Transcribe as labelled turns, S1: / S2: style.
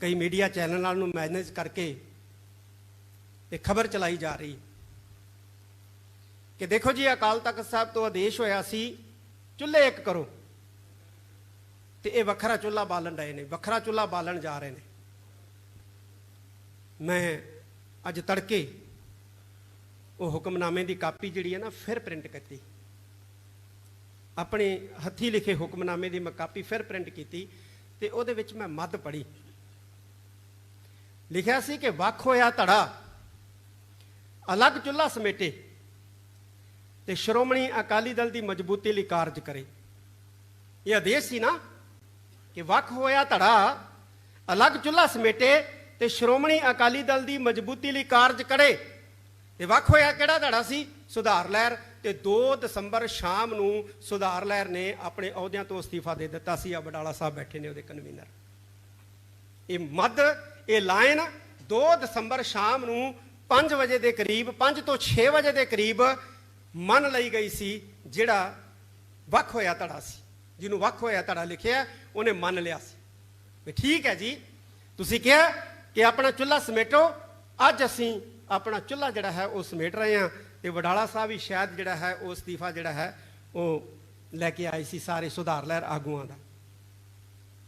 S1: ਕਈ ਮੀਡੀਆ ਚੈਨਲਾਂ ਨੂੰ ਮੈਨੇਜ ਕਰਕੇ ਇਹ ਖਬਰ ਚਲਾਈ ਜਾ ਰਹੀ। ਕਿ ਦੇਖੋ ਜੀ, ਅਕਾਲ ਤਖਤ ਸਾਹਿਬ ਤੋਂ ਆਦੇਸ਼ ਹੋਇਆ ਸੀ, ਚੁੱਲ੍ਹੇ ਇੱਕ ਕਰੋ। ਤੇ ਇਹ ਵੱਖਰਾ ਚੁੱਲ੍ਹਾ ਬਾਲਣ ਰਹੇ ਨੇ, ਵੱਖਰਾ ਚੁੱਲ੍ਹਾ ਬਾਲਣ ਜਾ ਰਹੇ ਨੇ। ਮੈਂ ਅੱਜ ਤੜਕੇ ਉਹ ਹੁਕਮਨਾਮੇ ਦੀ ਕਾਪੀ ਜਿਹੜੀ ਹੈ ਨਾ, ਫਿਰ ਪ੍ਰਿੰਟ ਕੀਤੀ। ਆਪਣੇ ਹੱਥੀ ਲਿਖੇ ਹੁਕਮਨਾਮੇ ਦੀ ਮੈਂ ਕਾਪੀ ਫਿਰ ਪ੍ਰਿੰਟ ਕੀਤੀ ਤੇ ਉਹਦੇ ਵਿੱਚ ਮੈਂ ਮੱਧ ਪੜ੍ਹੀ। ਲਿਖਿਆ ਸੀ ਕਿ ਵੱਖ ਹੋਇਆ ਧੜਾ। ਅਲੱਗ ਚੁੱਲ੍ਹਾ ਸਮੇਟੇ ਤੇ ਸ਼੍ਰੋਮਣੀ ਅਕਾਲੀ ਦਲ ਦੀ ਮਜ਼ਬੂਤੀ ਲਈ ਕਾਰਜ ਕਰੇ। ਇਹ ਆਦੇਸ਼ ਸੀ ਨਾ ਕਿ ਵੱਖ ਹੋਇਆ ਧੜਾ, ਅਲੱਗ ਚੁੱਲ੍ਹਾ ਸਮੇਟੇ ਤੇ ਸ਼੍ਰੋਮਣੀ ਅਕਾਲੀ ਦਲ ਦੀ ਮਜ਼ਬੂਤੀ ਲਈ ਕਾਰਜ ਕਰੇ। ਤੇ ਵੱਖ ਹੋਇਆ ਕਿਹੜਾ ਧੜਾ ਸੀ? ਸੁਧਾਰ ਲਹਿਰ। ਤੇ 2 ਦਸੰਬਰ ਸ਼ਾਮ ਨੂੰ ਸੁਧਾਰ ਲਹਿਰ ਨੇ ਆਪਣੇ ਅਹੁਦਿਆਂ ਤੋਂ ਅਸਤੀਫਾ ਦੇ ਦਿੱਤਾ ਸੀ। ਆ ਬਡਾਲਾ ਸਾਹਿਬ ਬੈਠੇ ਨੇ ਉਹਦੇ ਕਨਵੀਨਰ ਇਹ ਮੱਧ ਇਹ ਲਾਈਨ 2 ਦਸੰਬਰ ਸ਼ਾਮ ਨੂੰ 5 ਵਜੇ ਦੇ ਕਰੀਬ 5 ਤੋਂ 6 ਵਜੇ ਦੇ ਕਰੀਬ ਮੰਨ ਲਈ ਗਈ ਸੀ, ਜਿਹੜਾ ਵੱਖ ਹੋਇਆ ਧੜਾ ਸੀ। ਜਿਹਨੂੰ ਵੱਖ ਹੋਇਆ ਧੜਾ ਲਿਖਿਆ, ਉਹਨੇ ਮੰਨ ਲਿਆ ਸੀ। ਵੀ ਠੀਕ ਹੈ ਜੀ, ਤੁਸੀਂ ਕਿਹਾ ਕਿ ਆਪਣਾ ਚੁੱਲ੍ਹਾ ਸਮੇਟੋ, ਅੱਜ ਅਸੀਂ ਆਪਣਾ ਚੁੱਲ੍ਹਾ ਜਿਹੜਾ ਹੈ ਉਹ ਸਮੇਟ ਰਹੇ ਹਾਂ ਤੇ ਵਡਾਲਾ ਸਾਹਿਬ ਵੀ ਸ਼ਾਇਦ ਜਿਹੜਾ ਹੈ ਉਹ ਅਸਤੀਫਾ ਜਿਹੜਾ ਹੈ ਉਹ ਲੈ ਕੇ ਆਏ ਸੀ ਸਾਰੇ ਸੁਧਾਰ ਲਹਿਰ ਆਗੂਆਂ ਦਾ।